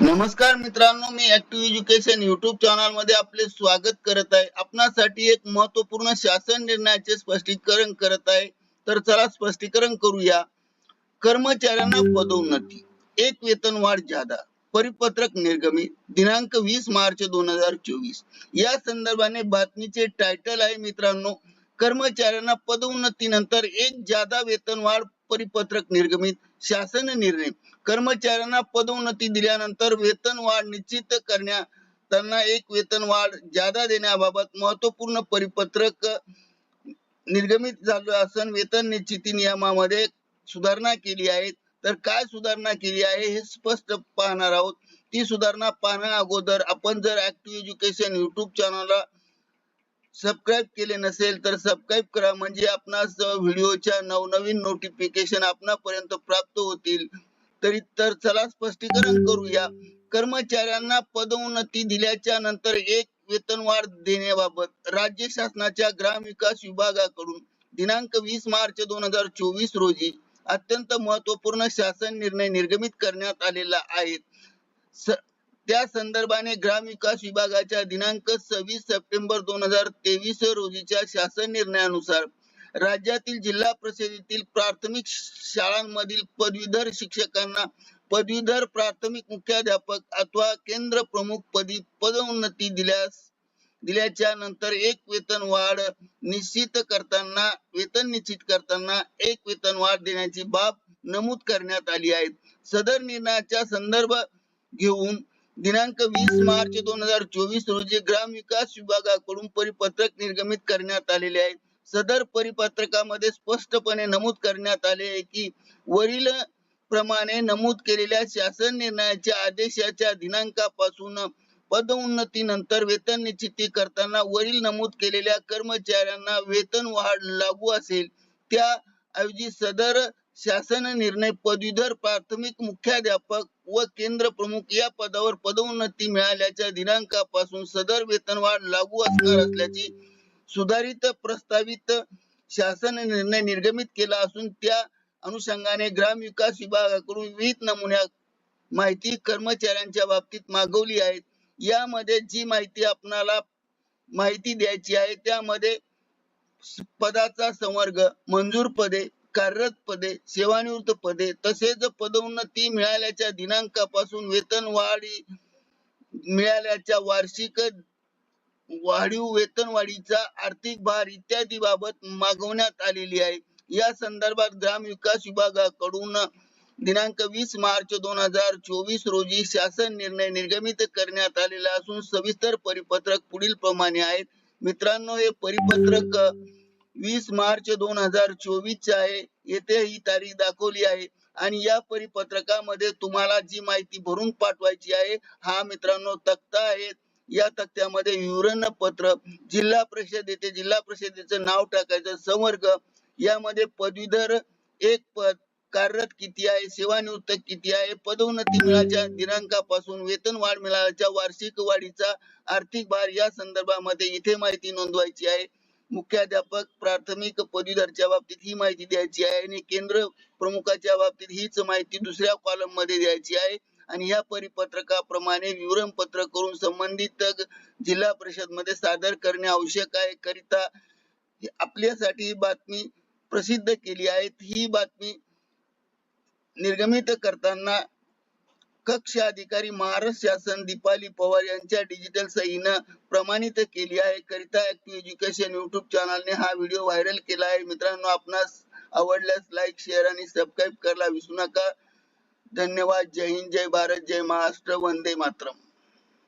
नमस्कार मित्रांनो मी ऍक्टिव्ह एज्युकेशन युट्यूब चॅनलमध्ये आपले स्वागत करत आहे. आपणासाठी एक महत्त्वपूर्ण शासन निर्णयाचे स्पष्टीकरण करत आहे. तर चला स्पष्टीकरण करूया. कर्मचाऱ्यांना पदोन्नती. एक वेतन वाढ जादा. परिपत्रक निर्गमित दिनांक वीस मार्च दोन हजार चोवीस. या संदर्भाने बातमीचे टायटल आहे मित्रांनो कर्मचाऱ्यांना पदोन्नतीनंतर एक जादा वेतन वाढ परिपत्रक निर्गमित शासन निर्णय. कर्मचाऱ्यांना पदोन्नती दिल्यानंतर वेतन वाढ निश्चित करण्या त्यांना एक वेतन वाढ जादा देण्याबाबत महत्त्वपूर्ण परिपत्रक निर्गमित झालं असून. वेतन निश्चिती नियमामध्ये सुधारणा केली आहे. तर काय सुधारणा केली आहे हे स्पष्ट पाहणार आहोत. ती सुधारणा पाहण्या अगोदर आपण जर ऍक्टिव्ह एज्युकेशन युट्यूब चॅनलला सबस्क्राईब केले नसेल तर सबस्क्राईब करा. म्हणजे आपणास व्हिडिओच्या नवनवीन नोटिफिकेशन आपणापर्यंत प्राप्त होतील. तरी तर चला स्पष्टीकरण करूया. कर्मचाऱ्यांना पदोन्नती दिल्याच्या नंतर एक वेतनवाढ देण्याबाबत राज्य शासनाच्या ग्राम विकास विभागाकडून दिनांक वीस मार्च दोन हजार चोवीस रोजी अत्यंत महत्त्वपूर्ण शासन निर्णय निर्गमित करण्यात आलेला आहे. त्या संदर्भाने ग्रामविकास विभागाच्या दिनांक सव्वीस सप्टेंबर दोन हजार तेवीस रोजीच्या शासन निर्णयानुसार राज्यातील जिल्हा परिषदेतील प्राथमिक शाळांमधील पदवीधर शिक्षकांना पदवीधर प्राथमिक मुख्याध्यापक अथवा केंद्र प्रमुख पदी पदोन्नती दिल्यास दिल्याच्या नंतर एक वेतन वाढ निश्चित करताना वेतन निश्चित करताना एक वेतन वाढ देण्याची बाब नमूद करण्यात आली आहे. सदर निर्णयाचा संदर्भ घेऊन दिनांक वीस मार्च दोन हजार चोवीस रोजी ग्राम विकास विभागाकडून परिपत्रक निर्गमित करण्यात आलेले आहे. सदर परिपत्रकामध्ये स्पष्टपणे नमूद करण्यात आले आहे की वरील प्रमाणे नमूद केलेल्या शासन निर्णयाच्या आदेशाच्या दिनांकापासून पदोन्नती नंतर वेतन निश्चिती करताना वरील नमूद केलेल्या कर्मचाऱ्यांना वेतन वाढ लागू असेल त्या ऐवजी सदर शासन निर्णय पदवीधर प्राथमिक मुख्याध्यापक व केंद्र प्रमुख या पदावर पदोन्नती मिळाल्याच्या दिनांकापासून सदर वेतनवाढ लागू असणार असल्याची सुधारित प्रस्तावित शासन निर्णय निर्गमित केला असून त्या अनुषंगाने ग्राम विकास विभागाकडून विविध नमुन्या माहिती कर्मचाऱ्यांच्या बाबतीत मागवली आहे यामध्ये जी माहिती आपणाला माहिती द्यायची आहे त्यामध्ये पदाचा संवर्ग मंजूर पदे कार्यरत पदे सेवानिवृत्त पदे तसेच पदोन्नती मिळाल्याच्या दिनांकापासून वेतन वाढी मिळाल्याच्या वार्षिक वाढीव वेतन वाढीचा आर्थिक भार इत्यादी बाबत मागवण्यात आलेली आहे. या संदर्भात ग्राम विकास विभागाकडून दिनांक वीस मार्च दोन हजार चोवीस रोजी शासन निर्णय निर्गमित करण्यात आलेला असून सविस्तर परिपत्रक पुढील प्रमाणे आहेत. मित्रांनो हे परिपत्रक वीस मार्च दोन हजार चोवीस चे आहे. येथे ही तारीख दाखवली आहे. आणि या परिपत्रकामध्ये तुम्हाला जी माहिती भरून पाठवायची आहे हा मित्रांनो तक्ता आहे. या तक्त्यामध्ये विवरण पत्र जिल्हा परिषद येथे जिल्हा परिषदेचं नाव टाकायचं संवर्ग यामध्ये पदवीधर एक पद कार्यरत किती आहे सेवानिवृत्त किती आहे पदोन्नती मिळाच्या दिनांकापासून वेतन वाढ मिळाल्याच्या वार्षिक वाढीचा आर्थिक भार या संदर्भामध्ये इथे माहिती नोंदवायची आहे. मुख्याध्यापक प्राथमिक पदवीधरच्या बाबतीत ही माहिती द्यायची आहे आणि केंद्र प्रमुखाच्या बाबतीत हीच माहिती दुसऱ्या कॉलममध्ये द्यायची आहे. आणि या परिपत्रकाप्रमाणे विवरण पत्र करून संबंधित जिल्हा परिषदमध्ये सादर करणे आवश्यक आहे. करिता आपल्यासाठी ही बातमी प्रसिद्ध केली आहे. ही बातमी निर्गमित करताना कक्ष अधिकारी महाराष्ट्र शासन दीपाली पवार यांच्या डिजिटल सहीनं प्रमाणित केली आहे. करिता ऍक्टिव्ह एज्युकेशन युट्यूब चॅनलने हा व्हिडिओ व्हायरल केला आहे. मित्रांनो आपणास आवडल्यास लाईक शेअर आणि सबस्क्राईब करायला विसरू नका. धन्यवाद. जय हिंद जय भारत जय महाराष्ट्र. वंदे मातरम.